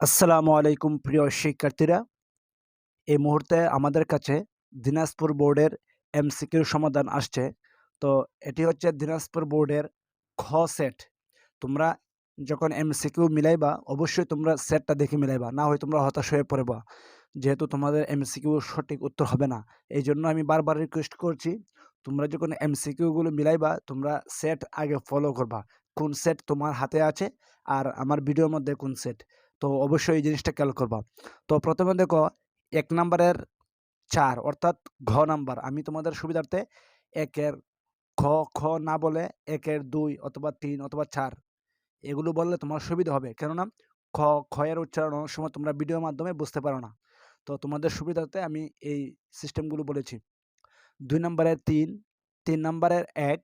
আসসালামু আলাইকুম, প্রিয় শিক্ষার্থীরা। এই মুহূর্তে আমাদের কাছে দিনাজপুর বোর্ডের এমসিকিউর সমাধান আসছে। তো এটি হচ্ছে দিনাজপুর বোর্ডের খ সেট। তোমরা যখন এমসিকিউ মিলাইবা, অবশ্যই তোমরা সেটটা দেখে মিলাইবা। না হয় তোমরা হতাশ হয়ে পড়বা। যেহেতু তোমাদের এমসিকিউ সঠিক উত্তর হবে না। এই জন্য আমি বারবার রিকোয়েস্ট করছি, তোমরা যখন এমসিকিউগুলো মিলাইবা, তোমরা সেট আগে ফলো করবা। কোন সেট তোমার হাতে আছে আর আমার ভিডিওর মধ্যে কোন সেট? তো অবশ্যই এই জিনিসটা খেয়াল করবা। তো প্রথমে দেখো, এক নাম্বারের চার, অর্থাৎ ঘ নাম্বার। আমি তোমাদের সুবিধার্থে একের খ খ না বলে একের দুই অথবা তিন অথবা চার এগুলো বললে তোমার সুবিধা হবে। কেননা খ খয়ের উচ্চারণ অনেক সময় তোমরা ভিডিওর মাধ্যমে বুঝতে পারো না। তো তোমাদের সুবিধার্থে আমি এই সিস্টেমগুলো বলেছি। দুই নম্বরের তিন তিন নম্বরের এক,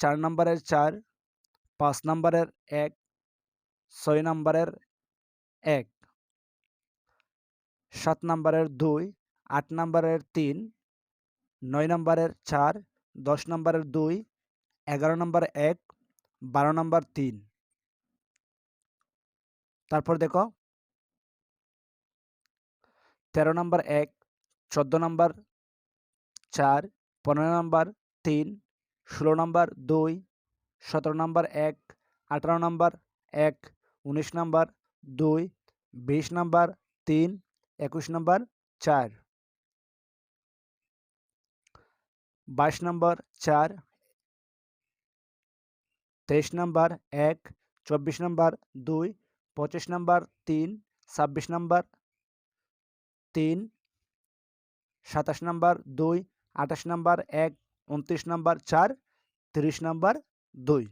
চার নম্বরের চার, পাঁচ নম্বরের এক, ছয় নম্বরের এক। সাত নম্বরের দুই, আট নম্বরের তিন, নয় নম্বরের চার, দশ নম্বরের দুই, এগারো নম্বর এক, বারো নম্বর তিন। তারপর দেখো। তেরো নম্বর এক, চোদ্দ নম্বর চার, পনেরো নম্বর তিন, ষোলো নম্বর দুই, সতেরো নম্বর এক, আঠারো নম্বর এক, উনিশ নম্বর দুই, বিশ নাম্বার, তিন, একুশ নম্বর, চার। বাইশ নম্বর, চার। তেইশ নম্বর, এক। চব্বিশ নম্বর, দুই। পঁচিশ নম্বর, তিন। ছাব্বিশ নম্বর, তিন। সাতাশ নম্বর, দুই। আঠাশ নম্বর, এক। উনত্রিশ নম্বর, চার। তিরিশ নম্বর, দুই।